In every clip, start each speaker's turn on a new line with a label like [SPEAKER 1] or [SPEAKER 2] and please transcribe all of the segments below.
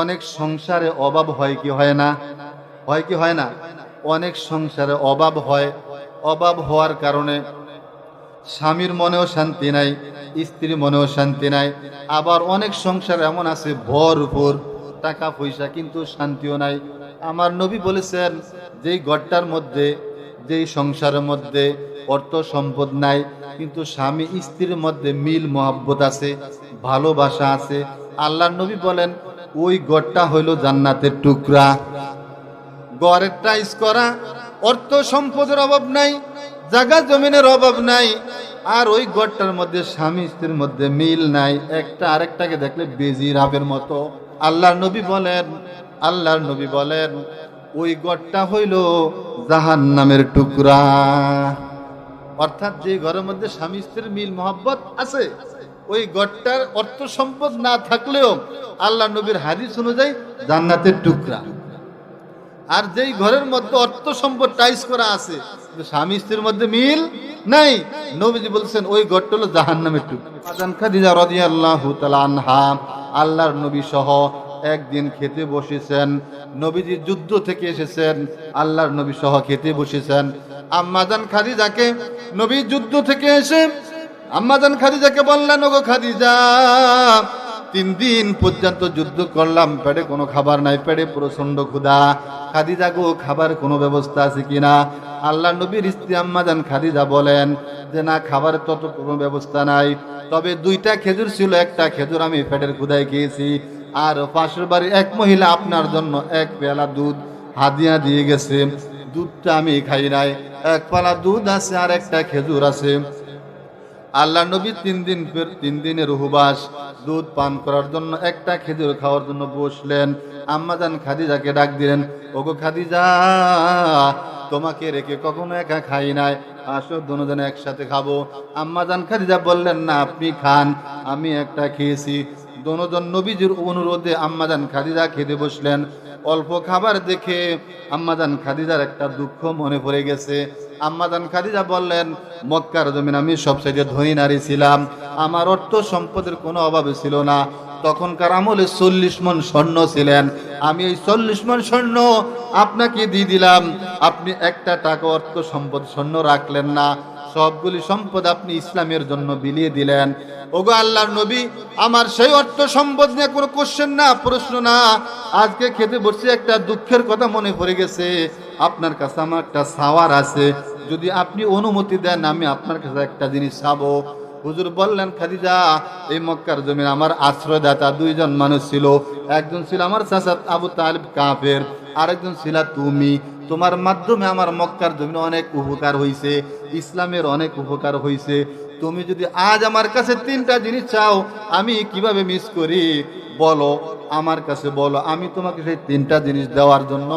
[SPEAKER 1] অনেক সংসারে অভাব হয় কি হয় না? হয় কি হয় না? অনেক সংসারে অভাব হয়। অভাব হওয়ার কারণে স্বামীর মনেও শান্তি নাই, স্ত্রীর মনেও শান্তি নাই। আবার অনেক সংসার এমন আছে, ভর উপর, টাকা পয়সা কিন্তু শান্তিও নাই। আমার নবী বলেছেন, যেই ঘরটার মধ্যে, যেই সংসারের মধ্যে অর্থ সম্পদ নাই, কিন্তু স্বামী স্ত্রীর মধ্যে মিল মহাব্বত আছে, ভালোবাসা আছে। আল্লাহ নবী বলেন ওই গড়টা হইল জান্নাতের টুকরা। গড়ের টাইস করা, অর্থ সম্পদের অভাব নাই জাগা জমিনের অভাব নাই, আর ওই গড়টার মধ্যে স্বামী স্ত্রীর মধ্যে মিল নাই। একটা আরেকটাকে দেখলে বেজি রাবের মতো। আল্লাহর নবী বলেন, আল্লাহর নবী বলেন, ওই গড়টা হইল জাহান নামের টুকরা। অর্থাৎ যে ঘরের মধ্যে স্বামী স্ত্রীর মিল, মহব্বত আছে ওই গড়টার অর্থ সম্পদ না থাকলেও আল্লাহ নবীর হাদিস অনুযায়ী জান্নাতের টুকরা। আর যেই ঘরের মধ্যে অর্থ সম্পদ টাইস করা আছে স্বামী স্ত্রীর মধ্যে মিল নাই। নবীজি বলছেন, ওই ঘরটা হলো জাহান নামের টুকরা আনহা, আল্লাহর নবী সহ একদিন খেতে বসেছেন। নবীজি যুদ্ধ থেকে এসেছেন, আল্লাহর নবী সহ খেতে বসেছেন। আম্মাজান খাদিজাকে নবী যুদ্ধ থেকে এসে আম্মাজান খাদিজাকে বললেন, ওগো খাদিজা, তিন দিন পর্যন্ত যুদ্ধ করলাম, পেটে কোনো খাবার নাই, পেটে প্রচণ্ড ক্ষুধা। খাদিজা গো, খাবার কোনো ব্যবস্থা আছে কিনা আল্লাহ নবীর স্ত্রী আম্মাজান খাদিজা বলেন যে, না, খাবারের তত কোনো ব্যবস্থা নাই। তবে দুইটা খেজুর ছিল, একটা খেজুর আমি পেটের ক্ষুধায় খেয়েছি। আর পাশের বাড়ি এক মহিলা আপনার জন্য এক পেয়ালা দুধ হাদিয়া দিয়ে গেছে। দুধটা আমি খাই নাই। এক পালা দুধ আছে আর একটা খেজুর আছে। আল্লাহ নবী তিন দিন তিন দিনের উপবাস দুধ পান করার জন্য, একটা খেজুর খাওয়ার জন্য বসলেন। আম্মাজান খাদিজাকে ডাক দিলেন, ওগো খাদিজা, তোমাকে রেখে কখনো একা খাই নাই। আসো, দুজনে একসাথে খাব। আম্মাজান খাদিজা বললেন, না, আপনি খান, আমি একটা খেয়েছি। দনোজন নবীজির অনুরোধে আম্মাজান খাদিজা খেতে বসলেন। অল্প খাবার দেখে আম্মাজান খাদিজার একটা দুঃখ মনে পড়ে গেছে। আম্মাজান খাদিজা বললেন, মক্কার জমিন আমি সবচেয়ে ধনী নারী ছিলাম। আমার অর্থ সম্পদের কোনো অভাবে ছিল না। তখনকার আমলে চল্লিশ মন স্বর্ণ ছিলেন। আমি এই চল্লিশ মন স্বর্ণ আপনাকে দিয়ে দিলাম। আপনি একটা টাকা অর্থ সম্পদ স্বর্ণ রাখলেন না। সবগুলি সম্পদ আপনি ইসলামের জন্য বিলিয়ে দিলেন। ওগো আল্লাহর নবী, আমার সেই অর্থ সম্পদ নিয়ে কোনো কোশ্চেন না, প্রশ্ন না। আজকে খেতে বসে একটা দুঃখের কথা মনে পড়ে গেছে। আপনার কাছে আমার একটা সাওয়ার আছে। যদি আপনি অনুমতি দেন, আমি আপনার কাছে একটা জিনিস চাবো হুজুর বললেন, খাদিজা, এই মক্কার জমিন আমার আশ্রয়দাতা দুইজন মানুষ ছিল। একজন ছিল আমার চাচা আবু তালিব কাফের, আরেকজন ছিল তুমি। তোমার মাধ্যমে আমার মক্কার জমিনে অনেক উপকার হয়েছে ইসলামের অনেক উপকার হয়েছে তুমি যদি আজ আমার কাছে তিনটা জিনিস চাও, আমি কীভাবে মিস করি? বলো, আমার কাছে বলো। আমি তোমাকে সেই তিনটা জিনিস দেওয়ার জন্য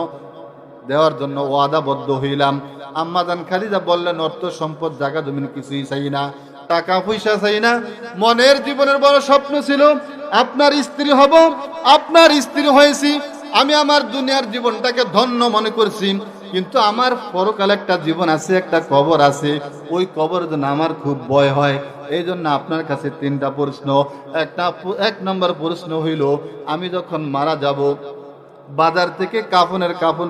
[SPEAKER 1] দেওয়ার জন্য ওয়াদাবদ্ধ হইলাম। আম্মাদান খালিদা বললেন, অর্থ, সম্পদ, জায়গা, জমিন কিছুই চাই না। টাকা, পয়সা চাই না। মনের জীবনের বড় স্বপ্ন ছিল, আপনার স্ত্রী হব, আপনার স্ত্রী হয়েছি আমি আমার দুনিয়ার জীবনটাকে ধন্য মনে করছি, কিন্তু আমার পরকালে একটা জীবন আছে, একটা কবর আছে। ওই কবর জন্য আমার খুব ভয় হয়। এই জন্য আপনার কাছে তিনটা প্রশ্ন। একটা এক নম্বর প্রশ্ন হইল, আমি যখন মারা যাব, বাজার থেকে কাফনের কাফন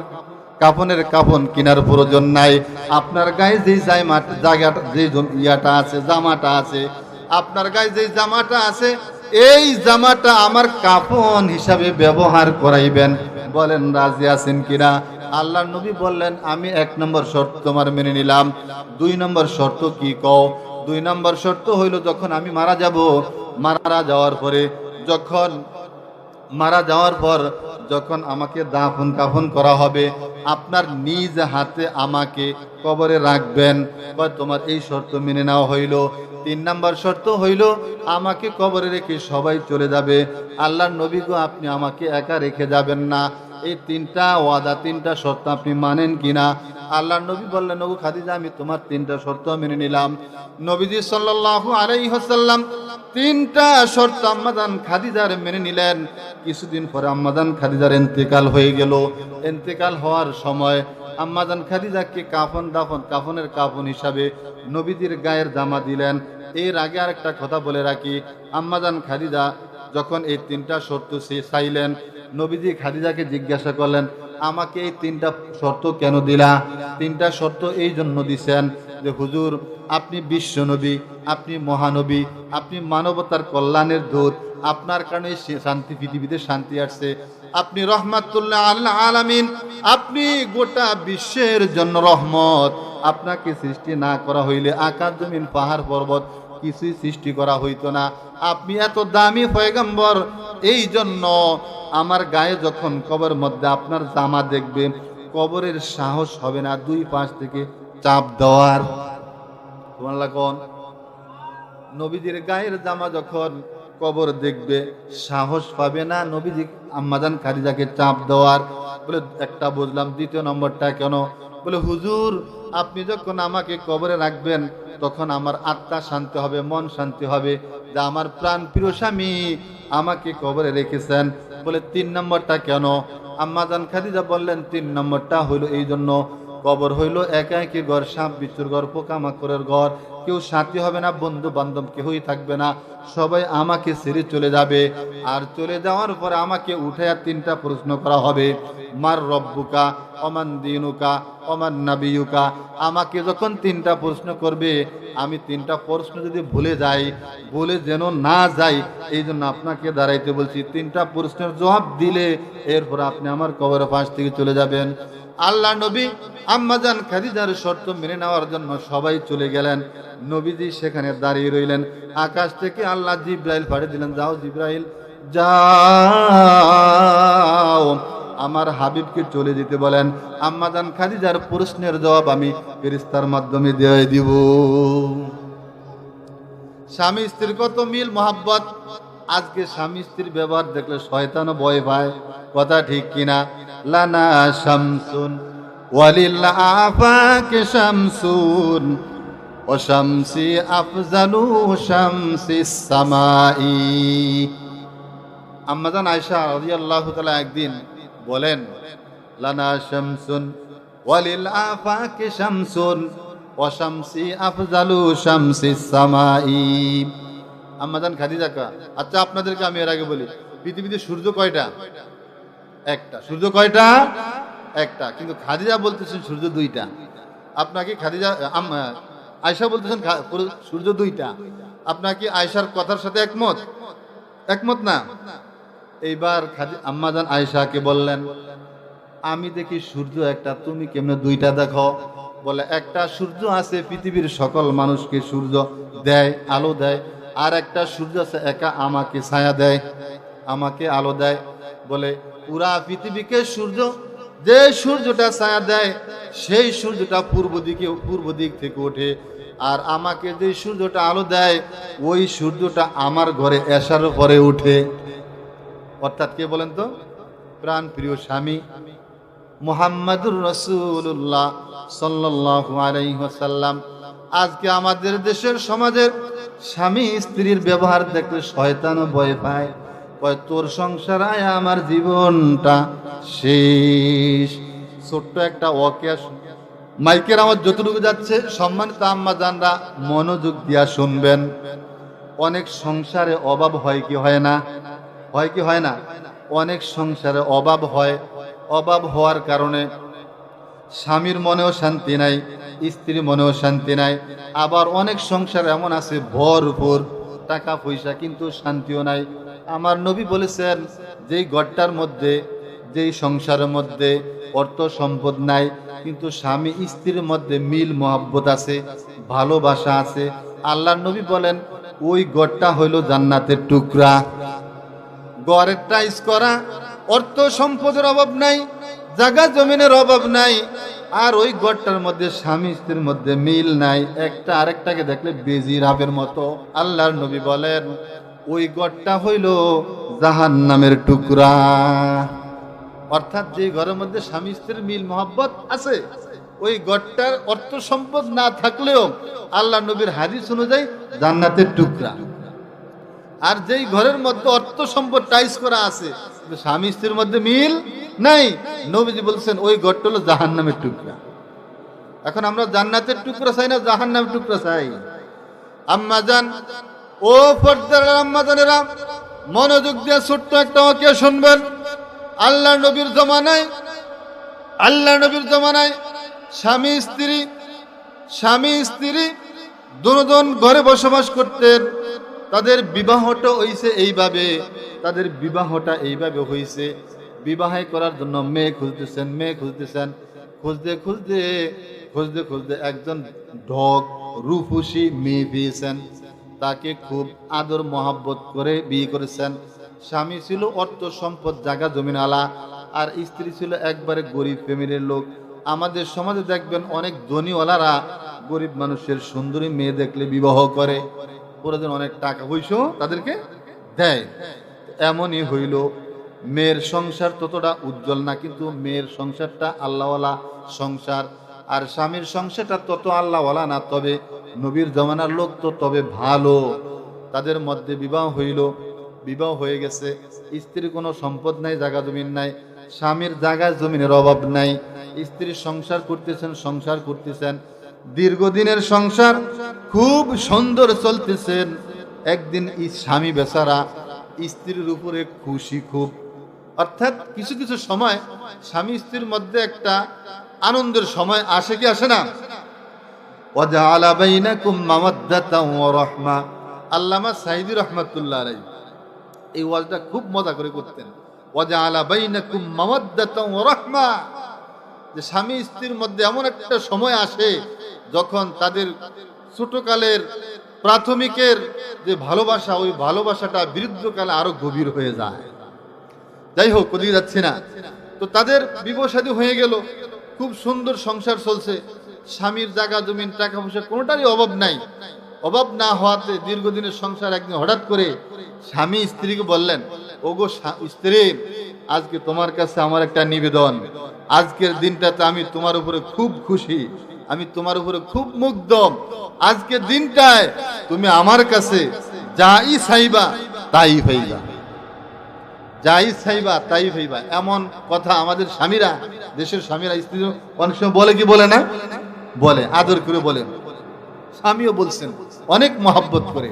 [SPEAKER 1] কাফনের কাফন কেনার প্রয়োজন নাই। আপনার গায়ে যে জায়মাটা জায়গাটা যে ইয়াটা আছে, জামাটা আছে। আপনার গায়ে যে জামাটা আছে এই জামাটা আমার কাফন হিসাবে ব্যবহার করাইবেন। বলেন, রাজি আছেন কিনা? আল্লাহ নবী বললেন, আমি এক নম্বর শর্ত তোমার মেনে নিলাম। দুই নম্বর শর্ত কি কও? দুই নম্বর শর্ত হইল যখন আমি মারা যাব। মারা যাওয়ার পরে যখন মারা যাওয়ার পর যখন আমাকে দাফন কাফন করা হবে, আপনার নিজ হাতে আমাকে কবরে রাখবেন। বা তোমার এই শর্ত মেনে নেওয়া হইল। তিন নাম্বার শর্ত হইল, আমাকে কবরে রেখে সবাই চলে যাবে। আল্লাহর নবী গো, আপনি আমাকে একা রেখে যাবেন না। এই তিনটা ওয়াদা, তিনটা শর্ত আপনি মানেন কিনা? আল্লাহ নবী বললেন নবু খাদিজা, আমি তোমার তিনটা শর্ত মেনে নিলাম। নবীজি সাল্লাল্লাহু আলাইহি ওয়াসাল্লাম তিনটা শর্ত আম্মাদান খাদিজার মেনে নিলেন। কিছুদিন পরে আম্মাদান খাদিজার ইন্তেকাল হয়ে গেল। ইন্তেকাল হওয়ার সময় আম্মাদান খাদিজাকে কাফন দাফন, কাফনের কাফন হিসাবে নবীজির গায়ের জামা দিলেন। এর আগে আর একটা কথা বলে রাখি আম্মাদান খাদিজা যখন এই তিনটা শর্ত সে চাইলেন নবীজি খাদিজাকে জিজ্ঞাসা করলেন, আমাকে এই তিনটা শর্ত কেন দিলা? তিনটা শর্ত এই জন্য দিছেন যে, হুজুর, আপনি বিশ্ব নবী, আপনি মহানবী, আপনি মানবতার কল্যাণের দূত, আপনার কারণে শান্তি, পৃথিবীতে শান্তি আসছে। আপনি রহমাতুল্লাহ আল্লাহ আলামিন, আপনি গোটা বিশ্বের জন্য রহমত। আপনাকে সৃষ্টি না করা হইলে আকাশ, জমিন, পাহাড়, পর্বত কিছুই সৃষ্টি করা হইতো না। আপনি এত দামি পয়গম্বর এই জন্য আমার গায়ে যখন কবর মধ্যে আপনার জামা দেখবে, কবরের সাহস হবে না দুই পাশ থেকে চাপ দেওয়ার। তোমার কোন? নবীজির গায়ের জামা যখন কবর দেখবে, সাহস পাবে না নবীজি আম্মাজান খারিজাকে চাপ দেওয়ার। বলে, একটা বুঝলাম, দ্বিতীয় নম্বরটা কেন? বলে, হুজুর আপনি যখন আমাকে কবরে রাখবেন, তখন আমার আত্মা শান্তি হবে, মন শান্তি হবে যে আমার প্রাণ প্রিয় স্বামী আমাকে কবরে রেখেছেন। বলে, তিন নম্বরটা কেন? আম্মাজান খাদিজা বললেন, তিন নম্বরটা হইল এই জন্য কবর হইল একা একই ঘর, সাপ বিচ্ছুর ঘর, পোকামাকড়ের ঘর। কেউ সাথী হবে না, বন্ধু বান্ধব কেউই থাকবে না। সবাই আমাকে ছেড়ে চলে যাবে। আর চলে যাওয়ার পর আমাকে উঠে আর তিনটা প্রশ্ন করা হবে। মার রব্বুকা, অমান দিনুকা, অমান নাবিয়ুকা। আমাকে যখন তিনটা প্রশ্ন করবে, আমি তিনটা প্রশ্ন যদি ভুলে যাই, ভুলে যেন না যাই এই জন্য আপনাকে দাঁড়াইতে বলছি, তিনটা প্রশ্নের জবাব দিলে এরপর আপনি আমার কবরের পাশ থেকে চলে যাবেন। আল্লাহ নবী আম্মাজান খাদিজার শর্ত মেনে নেওয়ার জন্য সবাই চলে গেলেন। নবীজি সেখানে দাঁড়িয়ে রইলেন। আকাশ থেকে আল্লাহ জিব্রাইল পাঠিয়ে দিলেন, যাও জিব্রাইল, যাও। আমার হাবিবকে চলে যেতে বলেন। আম্মাজান খাদিজার প্রশ্নের জবাব আমি ফেরিস্তার মাধ্যমে দিয়ে দিব। স্বামী স্ত্রীর কত মিল মোহাব্বত? আজকে স্বামী স্ত্রীর ব্যবহার দেখলে শয়তানও ভয় পায়। কথা ঠিক কিনা? লানা শামসুন ওয়ালিল্লা আফাকে শামসুন, ও শামসি আফজালু শামসি সামাই। আম্মাজান আয়সা রাদিয়াল্লাহু তাআলা একদিন বলেন, লানা শামসুন, ওয়ালিল আফাকে শামসুন, ও শামসি আফজালু শামসি সামাই। আম্মাজান খাদিজা কা আচ্ছা আপনাদেরকে আমি এর আগে বলি, পৃথিবীতে সূর্য কয়টা? একটা, সূর্য কয়টা? একটা। কিন্তু খাদিজা বলতেছেন সূর্য দুইটা। আপনাকে খাদিজা আয়সা বলতেছেন সূর্য দুইটা। আপনাকে আয়সার কথার সাথে একমত? একমত না? এইবার আম্মাজান আয়সাকে বললেন, আমি দেখি সূর্য একটা, তুমি কেমনে দুইটা দেখো? বলে, একটা সূর্য আছে, পৃথিবীর সকল মানুষকে সূর্য দেয়, আলো দেয়, আর একটা সূর্য আছে, একা আমাকে ছায়া দেয়, আমাকে আলো দেয়। বলে পুরা পৃথিবীকে সূর্য, যে সূর্যটা ছায়া দেয়, সেই সূর্যটা পূর্ব দিকে, পূর্ব দিক থেকে ওঠে। আর আমাকে যে সূর্যটা আলো দেয়, ওই সূর্যটা আমার ঘরে এসার পরে উঠে অর্থাৎ কে বলেন তো? প্রাণ প্রিয় স্বামী, মোহাম্মদুর রসুল্লাহ সাল্লাহ আজকে আমাদের দেশের সমাজের স্বামী স্ত্রীর ব্যবহার দেখলে শয়তানও ভয় পায়। তোর সংসার আয় আমার জীবনটা শেষ। ছোট্ট একটা অকেশ মাইকের আমার যতটুকু যাচ্ছে, সম্মানিত আম্মা জানরা মনোযোগ দিয়া শুনবেন। অনেক সংসারে অভাব হয় কি হয় না? হয় কি হয় না? অনেক সংসারে অভাব হয়। অভাব হওয়ার কারণে স্বামীর মনেও শান্তি নাই, স্ত্রীর মনেও শান্তি নাই। আবার অনেক সংসার এমন আছে ভরপুর টাকা পয়সা কিন্তু শান্তিও নাই। আমার নবী বলেছেন, যেই ঘরটার মধ্যে, যেই সংসারের মধ্যে অর্থ সম্পদ নাই, কিন্তু স্বামী স্ত্রীর মধ্যে মিল মহাব্বত আছে, ভালোবাসা আছে। আল্লাহ নবী বলেন, ওই গড়টা হইল জান্নাতের টুকরা। গড়ের টাইস করা অর্থ সম্পদের অভাব নাই, জায়গা জমিনের অভাব নাই, আর ওই গড়টার মধ্যে স্বামী স্ত্রীর মধ্যে মিল নাই। একটা আরেকটাকে দেখলে বেজি হাফের মতো। আল্লাহর নবী বলেন ওই গড়টা হইল জাহান নামের টুকরা। অর্থাৎ যে ঘরের মধ্যে স্বামী স্ত্রীর মিল মহব্বত আছে, ওই গড়টার অর্থ সম্পদ না থাকলেও আল্লাহ নবীর হাদিস অনুযায়ী জান্নাতের টুকরা। আর যেই ঘরের মধ্যে অর্থ সম্পদ টাইস করা আছে স্বামী স্ত্রীর মধ্যে মিল নাই, নবীজি বলছেন ওই গড়টা হলো জাহান নামের টুকরা। এখন আমরা জান্নাতের টুকরা চাই না জাহান নামের টুকরা চাই? আম্মা জান ও পর্দার আম্মা মনোযোগ দিয়ে ছোট্ট একটা ওকে শুনবেন। আল্লাহ নবীর জমানায়, আল্লাহ নবীর জমানায় স্বামী, স্ত্রী স্বামী, স্ত্রী দুজন ঘরে বসবাস করতেন। তাদের বিবাহটা হইছে এইভাবে, তাদের বিবাহটা এইভাবে হইছে। বিবাহে করার জন্য মেয়ে খুঁজতেছেন মেয়ে খুঁজতেছেন, খুঁজতে খুঁজতে খুঁজতে খুঁজতে একজন ঢক, রূপসী মেয়ে পেয়েছেন। তাকে খুব আদর মহাব্বত করে বিয়ে করেছেন। স্বামী ছিল অর্থ সম্পদ, জায়গা জমিন আলা আর স্ত্রী ছিল একবারে গরিব ফ্যামিলির লোক। আমাদের সমাজে দেখবেন অনেক ধনীওয়ালারা গরিব মানুষের সুন্দরী মেয়ে দেখলে বিবাহ করে। প্রয়োজন অনেক টাকা পয়সা তাদেরকে দেয়। এমনই হইল। মেয়ের সংসার ততটা উজ্জ্বল না, কিন্তু মেয়ের সংসারটা আল্লাহওয়ালা সংসার। আর স্বামীর সংসারটা তত আল্লাহওয়ালা না, তবে নবীর জমানার লোক তো তবে ভালো। তাদের মধ্যে বিবাহ হইল, বিবাহ হয়ে গেছে। স্ত্রীর কোনো সম্পদ নাই, জায়গা জমিন নাই, স্বামীর জায়গা জমিনের অভাব নাই। স্ত্রীর সংসার করতেছেন সংসার করতেছেন। দীর্ঘদিনের সংসার, খুব সুন্দর চলতেছেন একদিন স্বামী বেচারা স্ত্রীর উপরে খুশি খুব। অর্থাৎ কিছু কিছু সময় স্বামী স্ত্রীর মধ্যে একটা আনন্দের সময় আসে কি আসে না? খুব মজা করে স্ত্রীর মধ্যে এমন একটা সময় আসে যখন তাদের ছোটকালের প্রাথমিকের যে ভালোবাসা, ওই ভালোবাসাটা বিরুদ্ধকালে আরও গভীর হয়ে যায়। যাই হোক যাচ্ছে যাচ্ছি না। তো তাদের বিবসাদী হয়ে গেল। খুব সুন্দর সংসার চলছে। স্বামীর জায়গা জমিন টাকা পয়সা কোনোটারই অভাব নাই। অভাব না হওয়াতে দীর্ঘদিনের সংসার একদিন হঠাৎ করে স্বামী স্ত্রীকে বললেন, ওগো স্ত্রী, আজকে তোমার কাছে আমার একটা নিবেদন। আজকের দিনটাতে আমি তোমার উপরে খুব খুশি। আমি তোমার উপরে খুব মুগ্ধ। আজকের দিনটায় তুমি আমার কাছে যাই চাইবা, তাই হইবা যাই চাইবা তাই হইবা। এমন কথা আমাদের স্বামীরা, দেশের স্বামীরা স্ত্রী অনেক সময় বলে কি বলে না? বলে, আদর করে বলে। স্বামীও বলছেন, অনেক মহাব্বত করে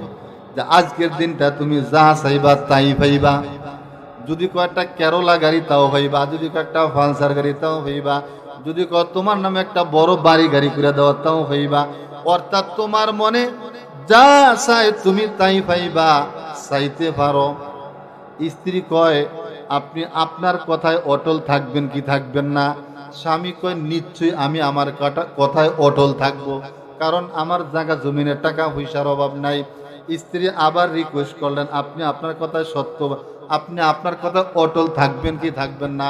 [SPEAKER 1] যে আজকের দিনটা তুমি যা চাইবা তাই পাইবা। যদি কয়েকটা কেরলা গাড়ি তাও হইবা, যদি কয়েকটা ফালসার গাড়ি তাও হইবা, যদি ক তোমার নামে একটা বড় বাড়ি গাড়ি করে দেওয়া তাও হইবা, অর্থাৎ তোমার মনে যা চাই তুমি তাই পাইবা, চাইতে পারো। স্ত্রী কয়, আপনি আপনার কথায় অটল থাকবেন কি থাকবেন না? স্বামী কয়, নিশ্চয়ই আমি আমার কথায় অটল থাকব, কারণ আমার জায়গা জমিনের টাকা পয়সার অভাব নাই। স্ত্রী আবার রিকোয়েস্ট করলেন, আপনি আপনার কথায় সত্য, আপনি আপনার কথায় অটল থাকবেন কি থাকবেন না?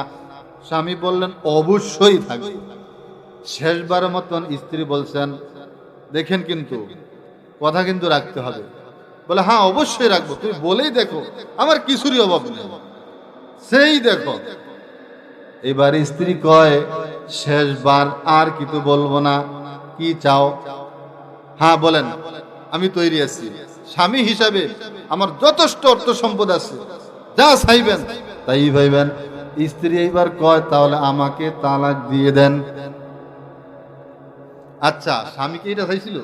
[SPEAKER 1] স্বামী বললেন, অবশ্যই থাকবে। শেষবারের মতন স্ত্রী বলছেন, দেখেন কিন্তু, কথা কিন্তু রাখতে হবে। বলে হ্যাঁ অবশ্যই রাখব। তুমি বলেই দেখো, আমার কিছুরই অভাব নেই। সেই দেখো। এবার স্ত্রী কয়, শেষবার আর কিছু বলব না। কি চাও? হ্যাঁ বলেন, আমি তৈরি আছি। স্বামী হিসাবে আমার যথেষ্ট অর্থ সম্পদ আছে। যা চাইবেন, তাই ভাইবেন। স্ত্রী এইবার কয়, তাহলে আমাকে তালাক দিয়ে দেন। আচ্ছা স্বামীকে এটা চাইছিল?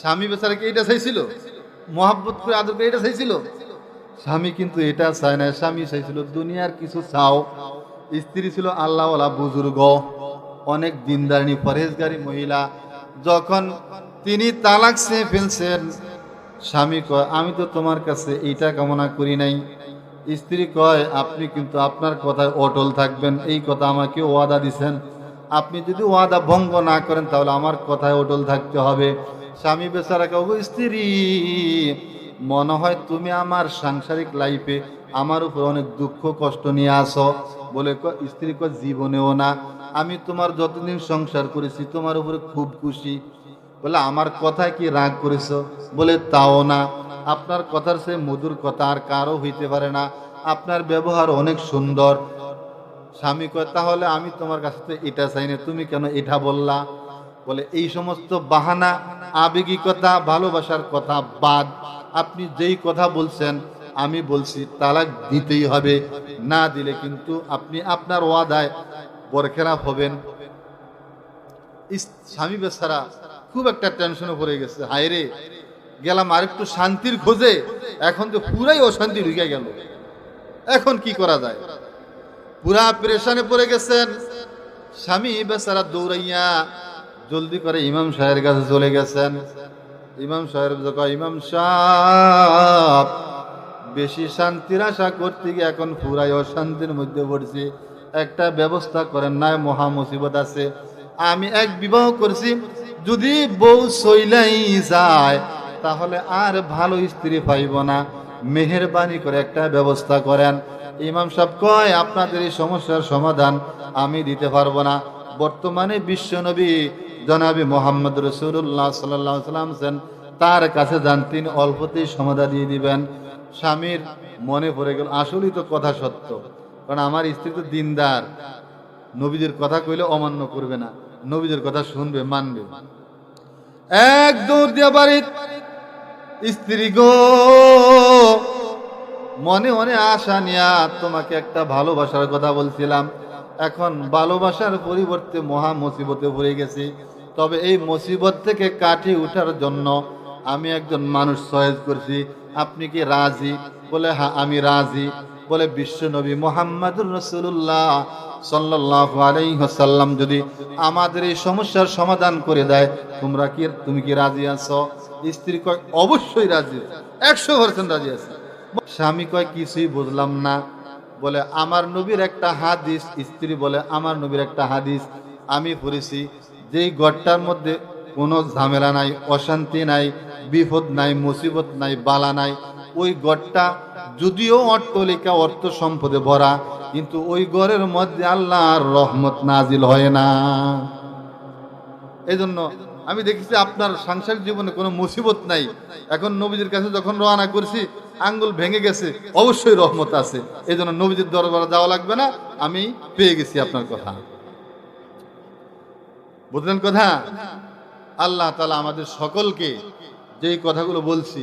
[SPEAKER 1] স্বামী বেচারাকে এটা চাইছিল? মহাব্বত করে আদর করে এটা চাইছিল? স্বামী কিন্তু এটা চায় না স্বামী চাইছিল, দুনিয়ার কিছু চাও। স্ত্রী ছিল আল্লাহওয়ালা বুজুর্গ, অনেক দিনদারিণী পরেজগারী মহিলা। যখন তিনি তালাক চেয়ে ফেলছেন, স্বামী কয়, আমি তো তোমার কাছে এইটা কামনা করি নাই। স্ত্রী কয়, আপনি কিন্তু আপনার কথায় অটল থাকবেন। এই কথা আমাকে ওয়াদা দিছেন। আপনি যদি ওয়াদা ভঙ্গ না করেন, তাহলে আমার কথায় অটল থাকতে হবে। স্বামী বেচারা কাউ স্ত্রী, মনে হয় তুমি আমার সাংসারিক লাইফে আমার উপর অনেক দুঃখ, কষ্ট নিয়ে আসো। বলে স্ত্রী কয়, জীবনেও না। আমি তোমার যতদিন সংসার করেছি, তোমার উপরে খুব খুশি। বলে, আমার কথায় কি রাগ করেছ? বলে, তাও না। আপনার কথার সে মধুর কথা আর কারও হইতে পারে না। আপনার ব্যবহার অনেক সুন্দর। স্বামী কয়, তাহলে আমি তোমার কাছে তো এটা চাই না, তুমি কেন এটা বললা? বলে, এই সমস্ত বাহানা, আবেগিকতা, ভালোবাসার কথা বাদ, আপনি যেই কথা বলছেন, আমি বলছি, তালাক দিতেই হবে। না দিলে কিন্তু আপনি আপনার ওয়াদায় বরখেরাপ হবেন। স্বামী বেচারা খুব একটা টেনশনে পড়ে গেছে। হায় রে, গেলাম আরেকটু শান্তির খোঁজে, এখন তো পুরাই অশান্তি ঢুকে গেল। এখন কি করা যায়? পুরা প্রেশানে পড়ে গেছেন। স্বামী বেচারা দৌড়াইয়া জলদি করে ইমাম সাহেবের কাছে চলে গেছেন। ইমাম সাহেব যখন ইমাম সাহ বেশি শান্তির আশা করতে গিয়ে এখন পুরাই অশান্তির মধ্যে পড়ছি। একটা ব্যবস্থা করেন নাই, মহা মুসিবত আছে। আমি এক বিবাহ করছি, যদি বউ সইলাই যায়, তাহলে আর ভালো স্ত্রী পাইব না। মেহেরবানি করে একটা ব্যবস্থা করেন। ইমাম সাহেব কয় আপনাদের এই সমস্যার সমাধান আমি দিতে পারব না। বর্তমানে বিশ্বনবী জনাবি মোহাম্মদ রসুল্লাহ সাল্লাহ সাল্লাম আছেন, তার কাছে যান তিনি অল্পতেই সমাধান দিয়ে দিবেন। স্বামীর মনে পড়ে গেল আসলেই তো কথা সত্য। কারণ আমার স্ত্রী তো দিনদার। নবীদের কথা কইলে অমান্য করবে না। নবীদের কথা শুনবে মানবে। এক দৌড় দিয়া বাড়ি স্ত্রী গো মনে মনে আশা নিয়া তোমাকে একটা ভালোবাসার কথা বলছিলাম। এখন ভালোবাসার পরিবর্তে মহা মুসিবতে পড়ে গেছি। তবে এই মুসিবত থেকে কাটিয়ে ওঠার জন্য আমি একজন মানুষ সয়েজ করছি। আপনি কি রাজি? বলে হ্যাঁ আমি রাজি। বলে বিশ্বনবী মোহাম্মদুর রসুল্লাহ সাল্লাহ আলাইসাল্লাম যদি আমাদের এই সমস্যার সমাধান করে দেয়, তোমরা কি, তুমি কি রাজি আছো? স্ত্রী কয়, অবশ্যই রাজি। একশো পার্সেন্ট রাজি আছে। স্বামী কয়, কিছুই বুঝলাম না। বলে, আমার নবীর একটা হাদিস। স্ত্রী বলে, আমার নবীর একটা হাদিস। আমি পড়েছি, যেই ঘরটার মধ্যে কোনো ঝামেলা নাই, অশান্তি নাই, বিপদ নাই, মুসিবত নাই, বালা নাই, ওই গড়টা যদিও অট্টলিকা, অর্থ সম্পদে ভরা, কিন্তু ওই ঘরের মধ্যে আল্লাহর রহমত নাজিল হয় না। এই জন্য আমি দেখেছি, আপনার সাংসারিক জীবনে কোনো মুসিবত নাই। এখন নবীজির কাছে যখন রওনা করছি আঙ্গুল ভেঙে গেছে, অবশ্যই রহমত আছে। এই জন্য নবীজির দরবারে যাওয়া লাগবে না, আমি পেয়ে গেছি আপনার কথা। বুঝলেন কথা? আল্লাহ তালা আমাদের সকলকে যেই কথাগুলো বলছি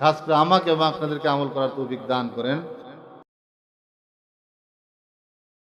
[SPEAKER 1] খাস করে আমাকে এবং আপনাদেরকে আমল করার তৌফিক দান করেন।